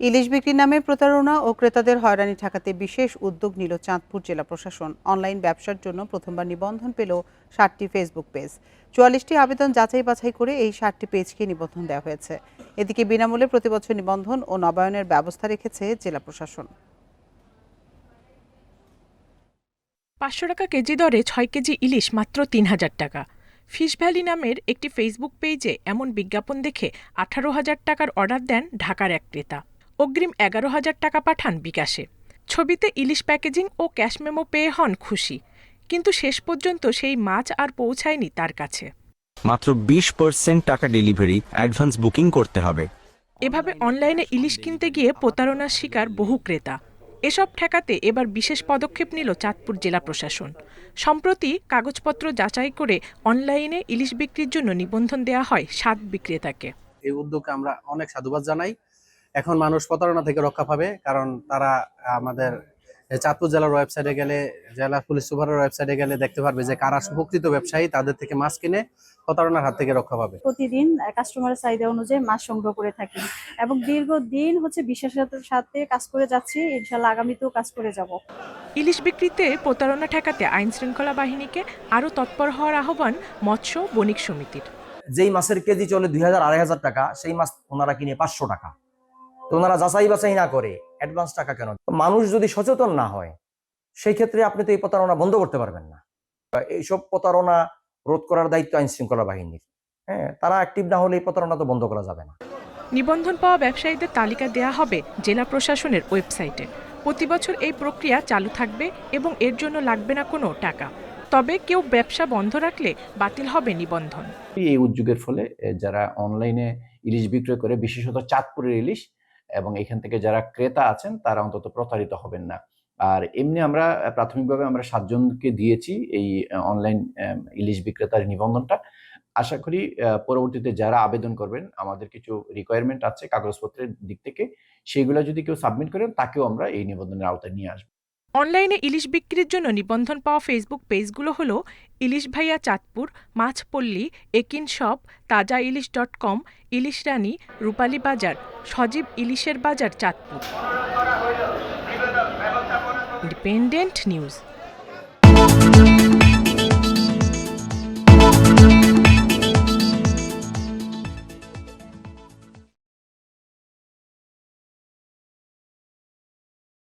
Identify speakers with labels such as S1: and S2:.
S1: ইলিশ বিক্রির নামে প্রতারণা ও ক্রেতাদের হয়রানি ঠেকাতে বিশেষ উদ্যোগ নিল চাঁদপুর জেলা প্রশাসন। অনলাইন ব্যবসার জন্য প্রথমবার নিবন্ধন পেল ষাটটি ফেসবুক পেজ চুয়াল্লিশটি আবেদন যাচাই বাছাই করে এই ষাটটি পেজকে নিবন্ধন দেওয়া হয়েছে। এদিকে বিনামূল্যে প্রতিবছর নিবন্ধন ও নবায়নের ব্যবস্থা রেখেছে জেলা প্রশাসন।
S2: পাঁচশো টাকা কেজি দরে ছয় কেজি ইলিশ মাত্র তিন হাজার টাকা। ফিশ ভ্যালি নামের একটি ফেসবুক পেজে এমন বিজ্ঞাপন দেখে আঠারো হাজার টাকার অর্ডার দেন ঢাকার এক ক্রেতা। অগ্রিম এগারো হাজার টাকা পাঠান বিকাশে। ছবিতে ইলিশ প্যাকেজিং ও ক্যাশ মেমো পেয়ে হন খুশি। কিন্তু শেষ পর্যন্ত সেই মাছ আর পৌঁছায়নি তার কাছে।
S3: মাত্র বিশ পার্সেন্ট টাকা ডেলিভারি অ্যাডভান্স বুকিং করতে হবে।
S2: এভাবে অনলাইনে ইলিশ কিনতে গিয়ে প্রতারণার শিকার বহু ক্রেতা। এসব ঠেকাতে এবার বিশেষ পদক্ষেপ নিল চাঁদপুর জেলা প্রশাসন। সম্প্রতি কাগজপত্র যাচাই করে অনলাইনে ইলিশ বিক্রির জন্য নিবন্ধন দেওয়া হয় সাত বিক্রেতাকে।
S4: এই উদ্যোগে আমরা অনেক সাধুবাদ জানাই। এখন মানুষ প্রতারণা থেকে রক্ষা পাবে কারণ তারা আমাদের চাঁদপুর জেলার ওয়েবসাইটে গেলে জেলা পুলিশ সুপারের ওয়েবসাইটে গেলে দেখতে পারবে যে কারা প্রকৃত ব্যবসায়ী তাদের থেকে মাছ কিনে প্রতারণার হাত থেকে রক্ষা পাবে।
S5: প্রতিদিন কাস্টমারের চাহিদা অনুযায়ী মাছ সংগ্রহ করে থাকি এবং দীর্ঘদিন হচ্ছে বিশ্বাসের সাথে কাজ করে যাচ্ছি ইনশাল্লাহ আগামীতেও কাজ করে যাব।
S2: ইলিশ বিক্রিতে প্রতারণা ঠেকাতে আইন শৃঙ্খলা বাহিনীকে আরও তৎপর হওয়ার আহ্বান মৎস্য বণিক সমিতির।
S6: যেই মাছের কেজি চলে দুই হাজার আড়াই হাজার টাকা সেই মাছ ওনারা কিনে পাঁচশো টাকা। তো ওনারা যাচাই বাছাই না করে অ্যাডভান্স টাকা কেন? তো মানুষ যদি সচেতন না হয় সেই ক্ষেত্রে আপনি তো এই প্রতারণা বন্ধ করতে পারবেন না। এইসব প্রতারণা রোধ করার দায়িত্ব আইন শৃঙ্খলা বাহিনীর। হ্যাঁ তারা অ্যাক্টিভ না হলে এই প্রতারণা তো বন্ধ করা যাবে না।
S2: নিবন্ধন পাওয়া ব্যবসায়ীদের তালিকা দেয়া হবে জেলা প্রশাসনের ওয়েবসাইটে। প্রতি বছর এই প্রক্রিয়া চালু থাকবে এবং এর জন্য লাগবে না কোনো টাকা। তবে কেউ ব্যবসা বন্ধ রাখলে বাতিল হবে নিবন্ধন।
S7: এই উদ্যোগের ফলে যারা অনলাইনে ইলিশ বিক্রয় করে বিশেষত চাঁদপুরের ইলিশ এবং এখান থেকে যারা ক্রেতা আছেন, তারা অন্তত প্রতারিত হবেন না। আর এমনি আমরা প্রাথমিকভাবে আমরা সাতজনকে দিয়েছি এই অনলাইন ইলিশ বিক্রেতার নিবন্ধনটা। আশা করি পরবর্তীতে যারা আবেদন করবেন, আমাদের কিছু রিকোয়ারমেন্ট আছে কাগজপত্রের দিক থেকে, সেগুলো যদি কেউ সাবমিট করেন, তাকেও আমরা এই নিবন্ধনের আওতায় নিয়ে আসব।
S2: অনলাইনে ইলিশ বিক্রির জন্য নিবন্ধন পাওয়া ফেসবুক পেজগুলো হলো ইলিশ ভাইয়া চাঁদপুর, মাছপল্লী, একিন শপ, তাজা ইলিশ ডট কম, ইলিশ রানী, রূপালী বাজার, সজীব ইলিশের বাজার চাঁদপুর। Independent news.